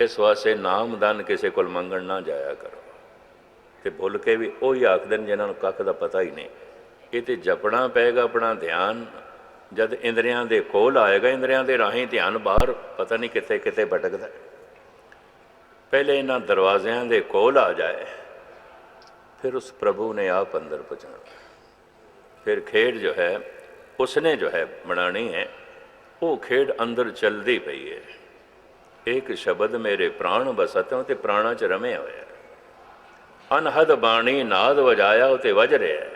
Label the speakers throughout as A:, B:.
A: ਇਸ ਵਾਸਤੇ ਨਾਮਦਾਨ ਕਿਸੇ ਕੋਲ ਮੰਗਣ ਨਾ ਜਾਇਆ ਕਰੋ। ਤੇ ਭੁੱਲ ਕੇ ਵੀ ਉਹੀ ਆਖਦੇ ਨੇ ਜਿਨ੍ਹਾਂ ਨੂੰ ਕੱਖ ਦਾ ਪਤਾ ਹੀ ਨਹੀਂ। ਇਹ ਤੇ ਜਪਣਾ ਪਏਗਾ ਆਪਣਾ ਧਿਆਨ। ਜਦ ਇੰਦਰੀਆਂ ਦੇ ਕੋਲ ਆਏਗਾ, ਇੰਦਰੀਆਂ ਦੇ ਰਾਹੀਂ ਧਿਆਨ ਬਾਹਰ ਪਤਾ ਨਹੀਂ ਕਿੱਥੇ ਕਿੱਥੇ ਭਟਕਦਾ। ਪਹਿਲੇ ਇਹਨਾਂ ਦਰਵਾਜ਼ਿਆਂ ਦੇ ਕੋਲ ਆ ਜਾਏ, ਫਿਰ ਉਸ ਪ੍ਰਭੂ ਨੇ ਆਪ ਅੰਦਰ ਪਹੁੰਚਾਣਾ। ਫਿਰ ਖੇਡ ਜੋ ਹੈ, ਉਸਨੇ ਜੋ ਹੈ ਬਣਾਣੀ ਹੈ, ਉਹ ਖੇਡ ਅੰਦਰ ਚਲਦੀ ਪਈ ਹੈ। ਇੱਕ ਸ਼ਬਦ ਮੇਰੇ ਪ੍ਰਾਣ ਬਸਤੋਂ ਤੇ ਪ੍ਰਾਣਾ ਚ ਰਮਿਆ ਹੋਇਆ ਅਨਹਦ ਬਾਣੀ ਨਾਦ ਵਜਾਇਆ ਉਤੇ ਵਜ ਰਿਹਾ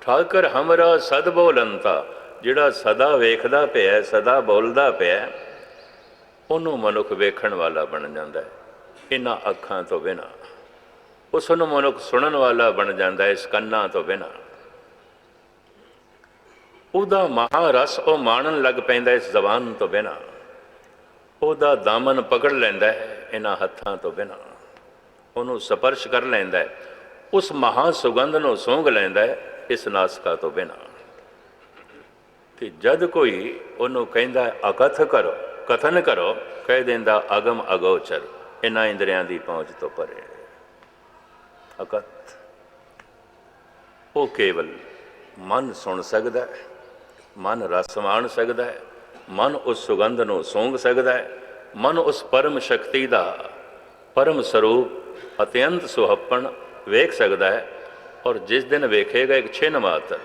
A: ਠਾਕਰ ਹਮਰਾ ਸਦ ਬੋਲੰਤਾ, ਜਿਹੜਾ ਸਦਾ ਵੇਖਦਾ ਪਿਆ, ਸਦਾ ਬੋਲਦਾ ਪਿਆ, ਉਹਨੂੰ ਮਨੁੱਖ ਵੇਖਣ ਵਾਲਾ ਬਣ ਜਾਂਦਾ ਹੈ, ਇਹਨਾਂ ਅੱਖਾਂ ਤੋਂ ਬਿਨਾ। ਉਸ ਨੂੰ ਮਨੁੱਖ ਸੁਣਨ ਵਾਲਾ ਬਣ ਜਾਂਦਾ ਹੈ, ਇਸ ਕੰਨਾਂ ਤੋਂ ਬਿਨਾ। ਉਹਦਾ ਮਹਾਰਸ ਉਹ ਮਾਣਨ ਲੱਗ ਪੈਂਦਾ ਇਸ ਜ਼ਬਾਨ ਤੋਂ ਬਿਨਾ। ਉਹਦਾ ਦਾਮਨ ਪਕੜ ਲੈਂਦਾ ਹੈ, ਇਹਨਾਂ ਹੱਥਾਂ ਤੋਂ ਬਿਨਾਂ। ਉਹਨੂੰ ਸਪਰਸ਼ ਕਰ ਲੈਂਦਾ ਹੈ, ਉਸ ਮਹਾ ਸੁਗੰਧ ਨੂੰ ਸੂੰਘ ਲੈਂਦਾ ਹੈ, ਇਸ ਨਾਸਕਾ ਤੋਂ ਬਿਨਾਂ। ਤੇ ਜਦ ਕੋਈ ਉਹਨੂੰ ਕਹਿੰਦਾ ਅਕਥ ਕਰੋ, ਕਥਨ ਕਰੋ, ਕਹਿ ਦਿੰਦਾ, ਅਗਮ ਅਗੋਚਰ, ਇਹਨਾਂ ਇੰਦਰੀਆਂ ਦੀ ਪਹੁੰਚ ਤੋਂ ਪਰੇ। ਅਕਥ, ਉਹ ਕੇਵਲ ਮਨ ਸੁਣ ਸਕਦਾ ਹੈ, ਮਨ ਰਸ ਮਾਣ ਸਕਦਾ ਹੈ ਮਨ ਉਸ ਸੁਗੰਧ ਨੂੰ ਸੂੰਘ ਸਕਦਾ ਹੈ। ਮਨ ਉਸ ਪਰਮ ਸ਼ਕਤੀ ਦਾ ਪਰਮ ਸਰੂਪ ਅਤਿਅੰਤ ਸੁਹੱਪਣ ਵੇਖ ਸਕਦਾ ਹੈ ਔਰ ਜਿਸ ਦਿਨ ਵੇਖੇਗਾ ਇੱਕ ਛਿਨ ਮਾਤਰ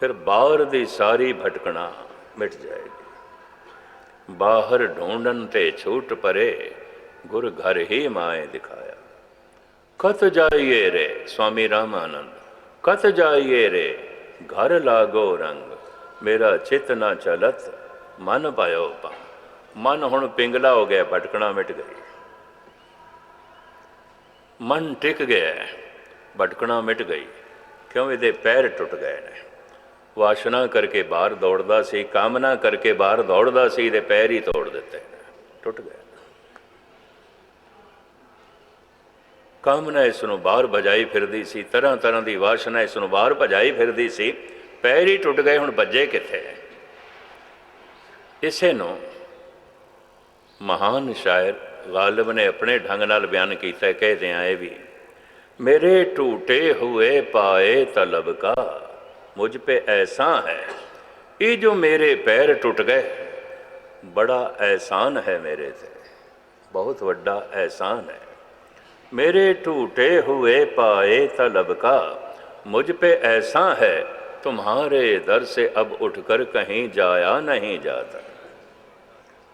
A: ਫਿਰ ਬਾਹਰ ਦੀ ਸਾਰੀ ਭਟਕਣਾ ਮਿਟ ਜਾਏਗੀ। ਬਾਹਰ ਢੂੰਡਨ ਤੇ ਛੂਟ ਪਰੇ ਗੁਰ ਘਰ ਹੀ ਮਾਏ ਦਿਖਾਇਆ। ਕਤ ਜਾਈਏ ਰੇ, ਸਵਾਮੀ ਰਾਮਾਨੰਦ ਕਤ ਜਾਈਏ ਰੇ, ਘਰ ਲਾਗੋ ਰੰਗ। ਮੇਰਾ ਚਿਤ ਨਾ ਚਲਤ ਮਨ ਪਾਇਓ ਪਾ ਮਨ ਹੁਣ ਪਿੰਗਲਾ ਹੋ ਗਿਆ ਭਟਕਣਾ ਮਿਟ ਗਈ। ਮਨ ਟਿਕ ਗਿਆ ਭਟਕਣਾ ਮਿਟ ਗਈ। ਕਿਉਂ ਇਹਦੇ ਪੈਰ ਟੁੱਟ ਗਏ ਨੇ? ਵਾਸ਼ਨਾ ਕਰਕੇ ਬਾਹਰ ਦੌੜਦਾ ਸੀ ਕਾਮਨਾ ਕਰਕੇ ਬਾਹਰ ਦੌੜਦਾ ਸੀ ਇਹਦੇ ਪੈਰ ਹੀ ਤੋੜ ਦਿੱਤੇ ਨੇ, ਟੁੱਟ ਗਏ। ਕਾਮਨਾ ਇਸ ਨੂੰ ਬਾਹਰ ਭਜਾਈ ਫਿਰਦੀ ਸੀ ਤਰ੍ਹਾਂ ਤਰ੍ਹਾਂ ਦੀ ਵਾਸ਼ਨਾ ਇਸ ਨੂੰ ਬਾਹਰ ਭਜਾਈ ਫਿਰਦੀ ਸੀ। ਪੈਰ ਹੀ ਟੁੱਟ ਗਏ, ਹੁਣ ਬੱਜੇ ਕਿੱਥੇ? ਇਸੇ ਨੂੰ ਮਹਾਨ ਸ਼ਾਇਰ ਗਾਲਬ ਨੇ ਆਪਣੇ ਢੰਗ ਨਾਲ ਬਿਆਨ ਕੀਤਾ, ਕਹਦੇ ਆ ਇਹ ਵੀ, ਮੇਰੇ ਟੂਟੇ ਹੋਏ ਪਾਏ ਤਲਬ ਕਾ, ਮੁਝ ਪੇ ਐਸਾ ਹੈ, ਇਹ ਜੋ ਮੇਰੇ ਪੈਰ ਟੁੱਟ ਗਏ, ਬੜਾ ਐਹਸਾਨ ਹੈ ਮੇਰੇ ਤੇ, ਬਹੁਤ ਵੱਡਾ ਐਹਸਾਨ ਹੈ। ਮੇਰੇ ਟੂਟੇ ਹੋਏ ਪਾਏ ਤਲਬ ਕਾ, ਮੁਝ ਪੇ ਐਸਾ ਹੈ تمہارے در سے اب اٹھ کر کہیں جایا نہیں جاتا۔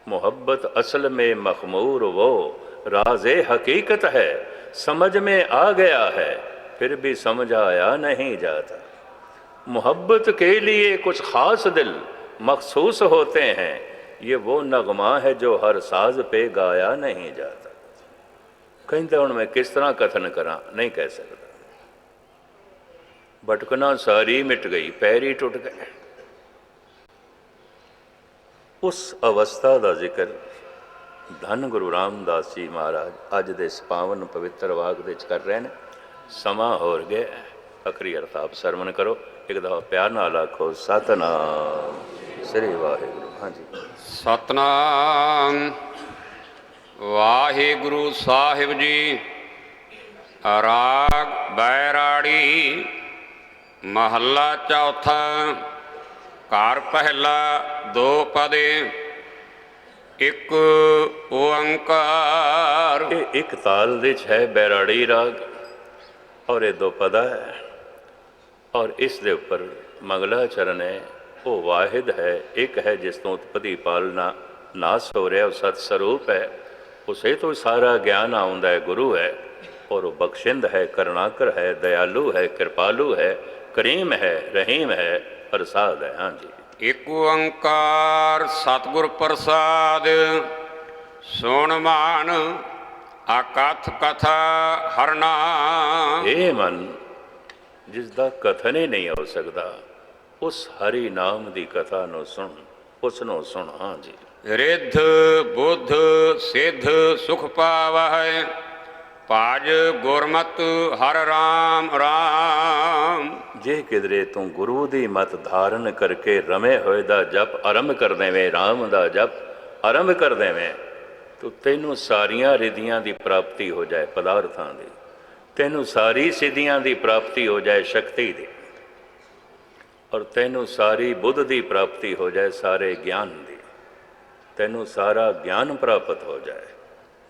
A: محبت اصل میں مخمور وہ راز حقیقت ہے، سمجھ میں آ گیا ہے، پھر بھی سمجھ آیا نہیں جاتا۔ محبت کے لیے کچھ خاص دل مخصوص ہوتے ہیں، یہ وہ نغمہ ہے جو ہر ساز پہ گایا نہیں جاتا۔ کہیں تو ان میں کس طرح کتھن کرا نہیں کہہ سکتا۔ ਭਟਕਣਾ ਸਾਰੀ ਮਿਟ ਗਈ, ਪੈਰ ਹੀ ਟੁੱਟ ਗਏ। ਉਸ ਅਵਸਥਾ ਦਾ ਜ਼ਿਕਰ ਧੰਨ ਗੁਰੂ ਰਾਮਦਾਸ ਜੀ ਮਹਾਰਾਜ ਅੱਜ ਦੇ ਇਸ ਪਵਿੱਤਰ ਵਾਕ ਦੇ ਵਿੱਚ ਕਰ ਰਹੇ ਨੇ। ਸਮਾਂ ਹੋਰ ਗਿਆ ਅਖਰੀ ਅਰਤਾਪ ਸਰਵਣ ਕਰੋ। ਇੱਕ ਦਾ ਪਿਆਰ ਨਾਲ ਆਖੋ, ਸਤਨਾਮ। ਸ੍ਰੀ ਵਾਹਿਗੁਰੂ। ਹਾਂਜੀ।
B: ਸਤਨਾਮ। ਵਾਹਿਗੁਰੂ ਸਾਹਿਬ ਜੀ। ਰਾਗ ਬੈਰਾੜੀ ਮਹੱਲਾ ਚੌਥਾ, ਘਰ ਪਹਿਲਾ ਦੋ ਪਦੇ, ਇੱਕ ਓੰਕਾਰ
A: ਇਹ ਇੱਕ ਤਾਲ ਦੇ ਵਿੱਚ ਹੈ ਬੈਰਾੜੀ ਰਾਗ, ਔਰ ਇਹ ਦੋ ਪਦਾ ਹੈ, ਔਰ ਇਸ ਦੇ ਉੱਪਰ ਮੰਗਲਾ ਚਰਨ ਹੈ, ਉਹ ਵਾਹਿਦ ਹੈ, ਇੱਕ ਹੈ ਜਿਸ ਤੋਂ ਉਤਪਤੀ ਪਾਲਣਾ ਨਾਸ ਹੋ ਰਿਹਾ, ਉਹ ਸਤ ਸਰੂਪ ਹੈ, ਉਸੇ ਤੋਂ ਸਾਰਾ ਗਿਆਨ ਆਉਂਦਾ ਹੈ, ਗੁਰੂ ਹੈ, ਔਰ ਉਹ ਬਖਸ਼ਿੰਦ ਹੈ, ਕਰੁਣਾਕਰ ਹੈ, ਦਇਆਲੂ ਹੈ, ਕਿਰਪਾਲੂ ਹੈ ਕਰੀਮ ਹੈ ਰਹੀਮ ਹੈ ਪ੍ਰਸਾਦ ਹੈ। ਹਾਂਜੀ
B: ਇੱਕ ਓੰਕਾਰ ਸਤਿਗੁਰ ਪ੍ਰਸਾਦ ਸੁਣ ਮਾਨ ਆਕਥ ਕਥਾ ਹਰਨਾ
A: ਇਹ ਮਨ ਜਿਸ ਦਾ ਕਥਨ ਹੀ ਨਹੀਂ ਹੋ ਸਕਦਾ ਉਸ ਹਰੀ ਨਾਮ ਦੀ ਕਥਾ ਨੂੰ ਸੁਣ ਉਸ ਨੂੰ ਸੁਣ। ਹਾਂਜੀ
B: ਰਿੱਧ ਬੁੱਧ ਸਿੱਧ ਸੁਖ ਪਾਵਹਿ ਭਾਜ ਗੁਰਮਤ ਹਰ ਰਾਮ ਰਾਮ।
A: ਜੇ ਕਿਦਰੇ ਤੂੰ ਗੁਰੂ ਦੀ ਮਤ ਧਾਰਨ ਕਰਕੇ ਰਮੇ ਹੋਏ ਦਾ ਜਪ, ਆਰੰਭ ਕਰ ਦੇਵੇਂ RAM ਦਾ ਜਪ, ਆਰੰਭ ਕਰ ਦੇਵੇਂ, ਤੋ ਤੈਨੂੰ ਸਾਰੀਆਂ ਰਿਧੀਆਂ ਦੀ ਪ੍ਰਾਪਤੀ ਹੋ ਜਾਏ, ਪਦਾਰਥਾਂ ਦੀ। ਤੈਨੂੰ ਸਾਰੀ ਸਿੱਧੀਆਂ ਦੀ ਪ੍ਰਾਪਤੀ ਹੋ ਜਾਏ, ਸ਼ਕਤੀ ਦੀ। ਔਰ ਤੈਨੂੰ ਸਾਰੀ ਬੁੱਧ ਦੀ ਪ੍ਰਾਪਤੀ ਹੋ ਜਾਏ, ਸਾਰੇ ਗਿਆਨ ਦੀ। ਤੈਨੂੰ ਸਾਰਾ ਗਿਆਨ ਪ੍ਰਾਪਤ ਹੋ ਜਾਏ।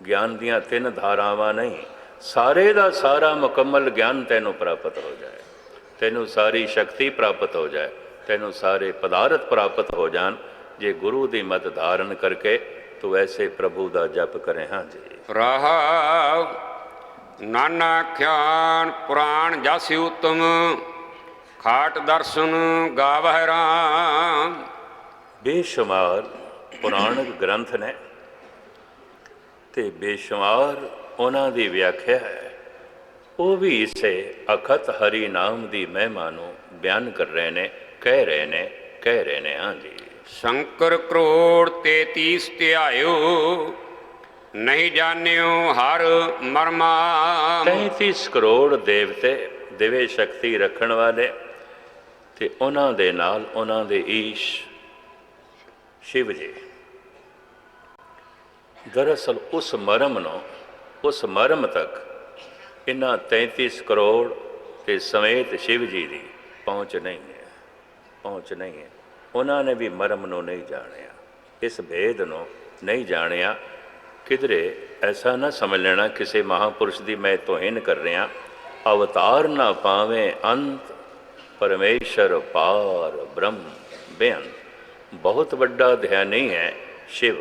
A: ਗਿਆਨ ਦੀਆਂ ਤਿੰਨ ਧਾਰਾਵਾਂ ਨਹੀਂ, ਸਾਰੇ ਦਾ ਸਾਰਾ ਮੁਕੰਮਲ ਗਿਆਨ ਤੈਨੂੰ ਪ੍ਰਾਪਤ ਹੋ ਜਾਏ। ਤੈਨੂੰ ਸਾਰੀ ਸ਼ਕਤੀ ਪ੍ਰਾਪਤ ਹੋ ਜਾਏ ਤੈਨੂੰ ਸਾਰੇ ਪਦਾਰਥ ਪ੍ਰਾਪਤ ਹੋ ਜਾਣ ਜੇ ਗੁਰੂ ਦੀ ਮਤ ਧਾਰਨ ਕਰਕੇ ਤੂੰ ਐਸੇ ਪ੍ਰਭੂ ਦਾ ਜਪ ਕਰੇ ਹਾਂ ਜੀ।
B: ਰਹਾਉ ਨਾਨਾ ਖਿਆਨ ਪੁਰਾਣ ਜਸ ਉਤਮ ਖਾਟ ਦਰਸ਼ਨ ਗਾਵਹਿ ਰਾਮ।
A: ਬੇਸ਼ੁਮਾਰ ਪੁਰਾਣਕ ਗ੍ਰੰਥ ਨੇ ਤੇ ਬੇਸ਼ੁਮਾਰ ਉਹਨਾਂ ਦੀ ਵਿਆਖਿਆ ਹੈ। ਉਹ ਵੀ ਇਸੇ ਅਖਤ ਹਰੀ ਨਾਮ ਦੀ ਮਹਿਮਾ ਨੂੰ ਬਿਆਨ ਕਰ ਰਹੇ ਨੇ ਕਹਿ ਰਹੇ ਨੇ ਕਹਿ ਰਹੇ ਨੇ ਹਾਂ ਜੀ।
B: ਸ਼ੰਕਰ ਕਰੋੜ 33 ਧਿਆਇਓ ਨਹੀਂ ਜਾਣਿਓ ਹਰ ਮਰਮਾ।
A: 33 ਕਰੋੜ ਦੇਵਤੇ ਦਿਵੇ ਸ਼ਕਤੀ ਰੱਖਣ ਵਾਲੇ ਤੇ ਉਹਨਾਂ ਦੇ ਨਾਲ ਉਹਨਾਂ ਦੇ ਈਸ਼ ਸ਼ਿਵ ਜੀ। ਦਰਅਸਲ ਉਸ ਮਰਮ ਨੂੰ ਉਸ ਮਰਮ ਤੱਕ ਇਹਨਾਂ 33 ਕਰੋੜ ਤੇ ਸਮੇਤ ਸ਼ਿਵ ਜੀ ਦੀ ਪਹੁੰਚ ਨਹੀਂ ਹੈ, ਪਹੁੰਚ ਨਹੀਂ ਹੈ। ਉਹਨਾਂ ਨੇ ਵੀ ਮਰਮ ਨੂੰ ਨਹੀਂ ਜਾਣਿਆ। ਇਸ ਭੇਦ ਨੂੰ ਨਹੀਂ ਜਾਣਿਆ। ਕਿਧਰੇ ਐਸਾ ਨਾ ਸਮਝ ਲੈਣਾ ਕਿਸੇ ਮਹਾਪੁਰਸ਼ ਦੀ ਮੈਂ ਤੋਹਿਨ ਕਰ ਰਿਹਾ। ਅਵਤਾਰ ਨਾ ਪਾਵੇਂ ਅੰਤ, ਪਰਮੇਸ਼ਰ ਪਾਰ ਬ੍ਰਹਮ ਬੇਅੰਤ ਬਹੁਤ ਵੱਡਾ ਧਿਆਨੀ ਹੈ ਸ਼ਿਵ।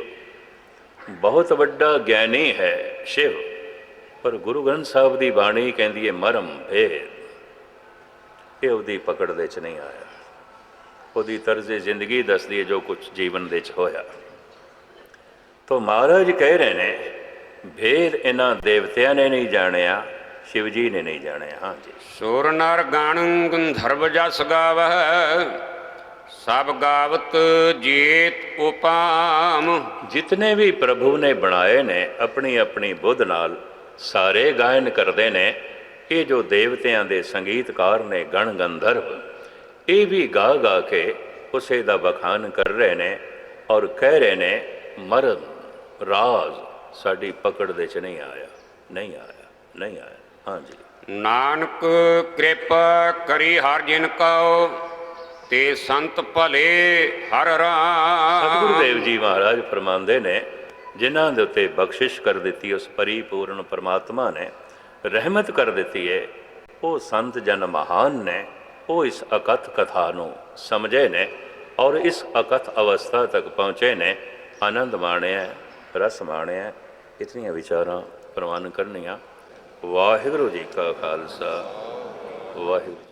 A: ਬਹੁਤ ਵੱਡਾ ਗਿਆਨੀ ਹੈ ਸ਼ਿਵ। ਪਰ ਗੁਰੂ ਗ੍ਰੰਥ ਸਾਹਿਬ ਦੀ ਬਾਣੀ ਕਹਿੰਦੀ ਹੈ ਮਰਮ ਭੇਦ। ਇਹ ਉਹਦੀ ਪਕੜ ਦੇ ਚ ਨਹੀਂ ਆਇਆ। ਉਹਦੀ ਤਰਜ਼ੇ ਜ਼ਿੰਦਗੀ ਦੱਸਦੀ ਹੈ ਜੋ ਕੁਝ ਜੀਵਨ ਦੇ ਚ ਹੋਇਆ। ਤੋ ਮਹਾਰਾਜ ਕਹਿ ਰਹੇ ਨੇ ਭੇਦ ਇਹਨਾਂ ਦੇਵਤਿਆਂ ਨੇ ਨਹੀਂ ਜਾਣਿਆ ਸ਼ਿਵ ਜੀ ਨੇ ਨਹੀਂ ਜਾਣਿਆ। ਹਾਂਜੀ
B: ਸੁਰ ਨਰ ਗਣ ਗੰਧਰਵ ਜਸ ਗਾਵਹਿ ਸਭ ਗਾਵਤ ਜੀਤ ਉਪਾਮ।
A: ਜਿਤਨੇ ਵੀ ਪ੍ਰਭੂ ਨੇ ਬਣਾਏ ਨੇ ਆਪਣੀ ਆਪਣੀ ਬੁੱਧ ਨਾਲ ਸਾਰੇ ਗਾਇਨ ਕਰਦੇ ਨੇ ਇਹ ਜੋ ਦੇਵਤਿਆਂ ਦੇ ਸੰਗੀਤਕਾਰ ਨੇ ਗਣ ਗੰਧਰਵ ਇਹ ਵੀ ਗਾ ਗਾ ਕੇ ਉਸੇ ਦਾ ਬਖਾਨ ਕਰ ਰਹੇ ਨੇ ਔਰ ਕਹਿ ਰਹੇ ਨੇ ਮਰਨ ਰਾਜ਼ ਸਾਡੀ ਪਕੜ ਦੇ ਚ ਨਹੀਂ ਆਇਆ ਨਹੀਂ ਆਇਆ ਨਹੀਂ ਆਇਆ। ਹਾਂਜੀ।
B: ਨਾਨਕ ਕਿਰਪਾ ਕਰੀ ਹਰ ਜਿਨ ਕਉ ਤੇ ਸੰਤ ਭਲੇ ਹਰ
A: ਸਤਿਗੁਰੂ
B: ਰਾਮ
A: ਦੇਵ ਜੀ ਮਹਾਰਾਜ ਫਰਮਾਉਂਦੇ ਨੇ ਜਿਨ੍ਹਾਂ ਦੇ ਉੱਤੇ ਬਖਸ਼ਿਸ਼ ਕਰ ਦਿੱਤੀ, ਉਸ ਪਰਿਪੂਰਨ ਪਰਮਾਤਮਾ ਨੇ, ਰਹਿਮਤ ਕਰ ਦਿੱਤੀ ਹੈ ਉਹ ਸੰਤ ਜਨ ਮਹਾਨ ਨੇ, ਉਹ ਇਸ ਅਕਥ ਕਥਾ ਨੂੰ ਸਮਝੇ ਨੇ ਔਰ ਇਸ ਅਕਥ ਅਵਸਥਾ ਤੱਕ ਪਹੁੰਚੇ ਨੇ, ਆਨੰਦ ਮਾਣਿਆ, ਰਸ ਮਾਣਿਆ। ਇਤਨੀਆਂ ਵਿਚਾਰਾਂ ਪ੍ਰਵਾਨ ਕਰਨੀਆਂ। ਵਾਹਿਗੁਰੂ ਜੀ ਕਾ ਖਾਲਸਾ, ਵਾਹਿਗੁਰੂ